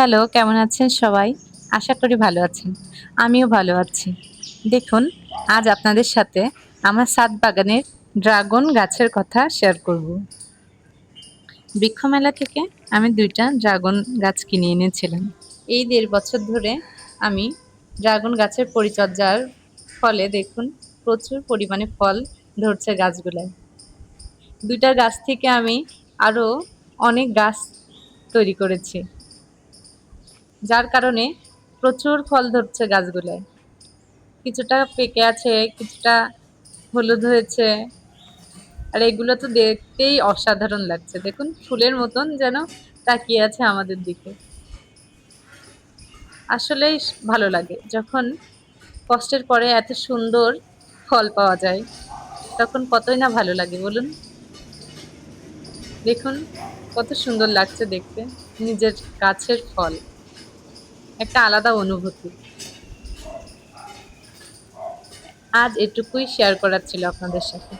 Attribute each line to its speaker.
Speaker 1: Hello, কেমন আছেন সবাই? আশা করি ভালো আছেন। আমিও ভালো আছি। দেখুন, আজ আপনাদের সাথে আমার সাত বাগানের ড্রাগন গাছের কথা শেয়ার করব। বৃক্ষমেলা থেকে আমি দুইটা ড্রাগন গাছ কিনে এনেছিলাম। এই দেড় বছর ধরে আমি ড্রাগন গাছের পরিচর্যার ফলে দেখুন, প্রচুর পরিমাণে ফল ধরছে গাছগুলায়। দুইটা গাছ থেকে আমি আরও অনেক গাছ তৈরি করেছি। যার কারণে প্রচুর ফল ধরছে গাছগুলোয়। কিছুটা পেকে আছে, কিছুটা হলুদ হয়েছে। আর এগুলো তো দেখতেই অসাধারণ লাগছে। দেখুন, ফুলের মতন যেন তাকিয়ে আছে আমাদের দিকে। আসলেই ভালো লাগে যখন কষ্টের পরে এত সুন্দর ফল পাওয়া যায়। তখন কতই না ভালো লাগে, বলুন? দেখুন, কত সুন্দর লাগছে দেখতে। নিজের গাছের ফল। একটা আলাদা অনুভূতি। আজ এটুকুই শেয়ার করার ছিল আপনাদের সাথে।